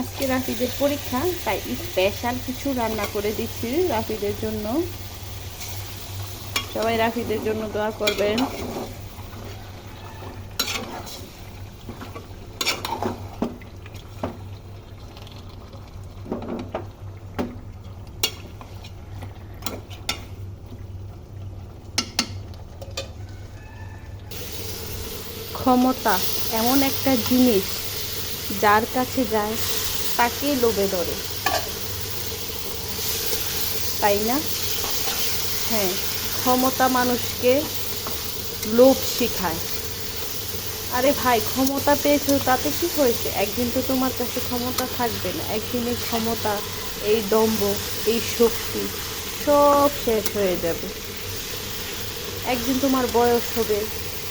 আজকে রাফিদের পরীক্ষা, তাই স্পেশাল কিছু রান্না করে দিচ্ছি রাফিদের জন্য। সবাই রাফিদের জন্য দোয়া করবেন। ক্ষমতা এমন একটা জিনিস যার কাছে যায় তাকে লোভে ধরে। তাই না? হ্যাঁ ক্ষমতা মানুষকে লোভ শেখায়। আরে ভাই, ক্ষমতা পেয়েছ, তাতে কি হয়েছে? একদিন তো তোমার কাছে ক্ষমতা থাকবে না। একদিন এই ক্ষমতা, এই দম্ভ, এই শক্তি সব শেষ হয়ে যাবে। একদিন তোমার বয়স হবে,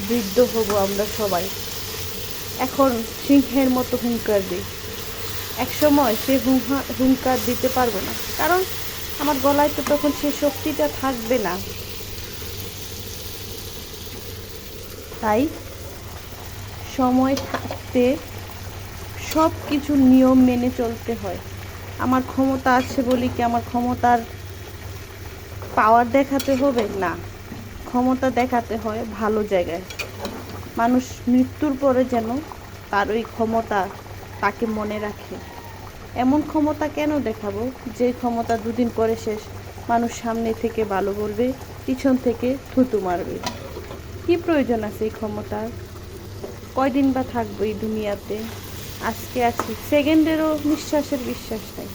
বৃদ্ধ হব আমরা সবাই। এখন সিংহের মতো হুঙ্কার দিই। এক সময় সে হুঙ্কা হুঙ্কার দিতে পারব না। কারণ আমার গলায় তো তখন সে শক্তিটা থাকবে না। তাই সময় থাকতে সব কিছু নিয়ম মেনে চলতে হয়। আমার ক্ষমতা আছে বলি কি আমার ক্ষমতার পাওয়ার দেখাতে হবে? না। ক্ষমতা দেখাতে হয় ভালো জায়গায়। মানুষ মৃত্যুর পরে যেন তার ওই ক্ষমতা তাকে মনে রাখে। এমন ক্ষমতা কেন দেখাবো? যে ক্ষমতা দুদিন পরে শেষ। মানুষ সামনে থেকে ভালো বলবে, পিছন থেকে থুতু মারবে। কি প্রয়োজন আছে এই ক্ষমতার? কয়দিন বা থাকব এই দুনিয়াতে? আজকে আছি, সেকেন্ডেরও নিঃশ্বাসের বিশ্বাস নেই।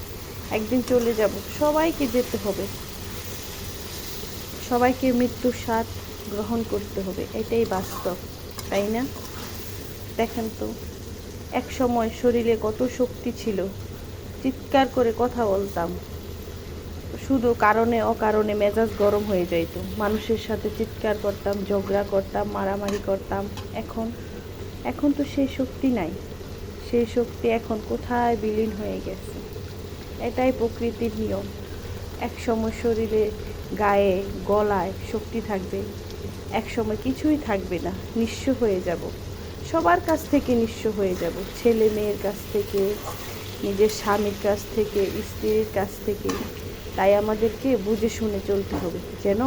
একদিন চলে যাব, সবাইকে যেতে হবে। সবাইকে মৃত্যুর স্বাদ গ্রহণ করতে হবে, এটাই বাস্তব, তাই না? দেখেন তো। এক সময় শরীরে কত শক্তি ছিল, চিৎকার করে কথা বলতাম। শুধু কারণে অকারণে মেজাজ গরম হয়ে যাইত। মানুষের সাথে চিৎকার করতাম, ঝগড়া করতাম, মারামারি করতাম। এখন এখন তো সেই শক্তি নাই। সেই শক্তি এখন কোথায় বিলীন হয়ে গেছে? এটাই প্রকৃতির নিয়ম। এক সময় শরীরে, গায়ে, গলায় শক্তি থাকবে। এক সময় কিছুই থাকবে না। নিঃস্ব হয়ে যাব। সবার কাছ থেকে নিঃস্ব হয়ে যাব। ছেলে মেয়ের কাছ থেকে, নিজের স্বামীর কাছ থেকে, স্ত্রীর কাছ থেকে। তাই আমাদেরকে বুঝে শুনে চলতে হবে, যেন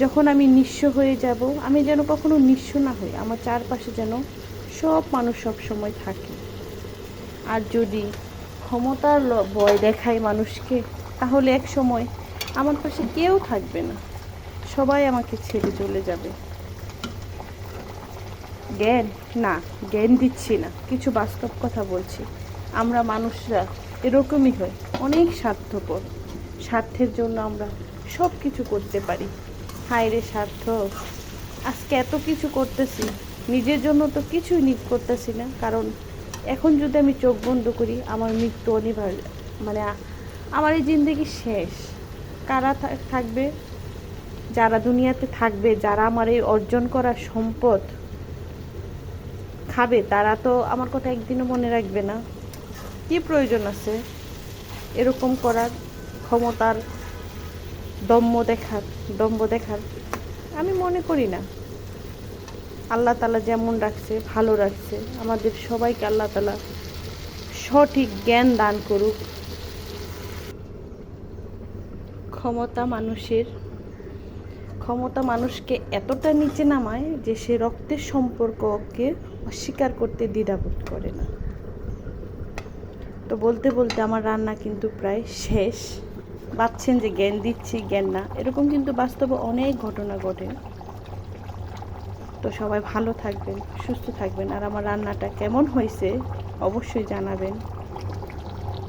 যখন আমি নিঃস্ব হয়ে যাব, আমি যেন কখনো নিঃস্ব না হই। আমার চারপাশে যেন সব মানুষ সব সময় থাকে। আর যদি ক্ষমতার ভয় দেখায় মানুষকে, তাহলে এক সময় আমার পাশে কেউ থাকবে না। সবাই আমাকে ছেড়ে চলে যাবে। জ্ঞান? না, জ্ঞান দিচ্ছি না। কিছু বাস্তব কথা বলছি। আমরা মানুষরা এরকমই হয়, অনেক স্বার্থপর। স্বার্থের জন্য আমরা সব কিছু করতে পারি। হায় রে স্বার্থ! আজকে এত কিছু করতেছি, নিজের জন্য তো কিছুই নিজ করতেছি না। কারণ এখন যদি আমি চোখ বন্ধ করি, আমার মৃত্যু অনিবার্য মানে আমার এই জিন্দগি শেষ। কারা থাকবে? যারা দুনিয়াতে থাকবে, যারা আমার এই অর্জন করা সম্পদ খাবে, তারা তো আমার কথা একদিনও মনে রাখবে না। কি প্রয়োজন আছে? এরকম করার ক্ষমতার দম্য দেখার, দম্ভ দেখার আমি মনে করি না। আল্লাহ তালা যেমন রাখছে, ভালো রাখছে। আমাদের সবাইকে আল্লাহ তালা সঠিক জ্ঞান দান করুক। ক্ষমতা মানুষের ক্ষমতা মানুষকে এতটা নিচে নামায় যে সে রক্তের সম্পর্ককে অস্বীকার করতে দ্বিধাবোধ করে না। তো বলতে বলতে আমার রান্না কিন্তু প্রায় শেষ। ভাবছেন যে জ্ঞান দিচ্ছি, জ্ঞান না, এরকম কিন্তু বাস্তবে অনেক ঘটনা ঘটে। তো সবাই ভালো থাকবেন, সুস্থ থাকবেন, আর আমার রান্নাটা কেমন হয়েছে অবশ্যই জানাবেন।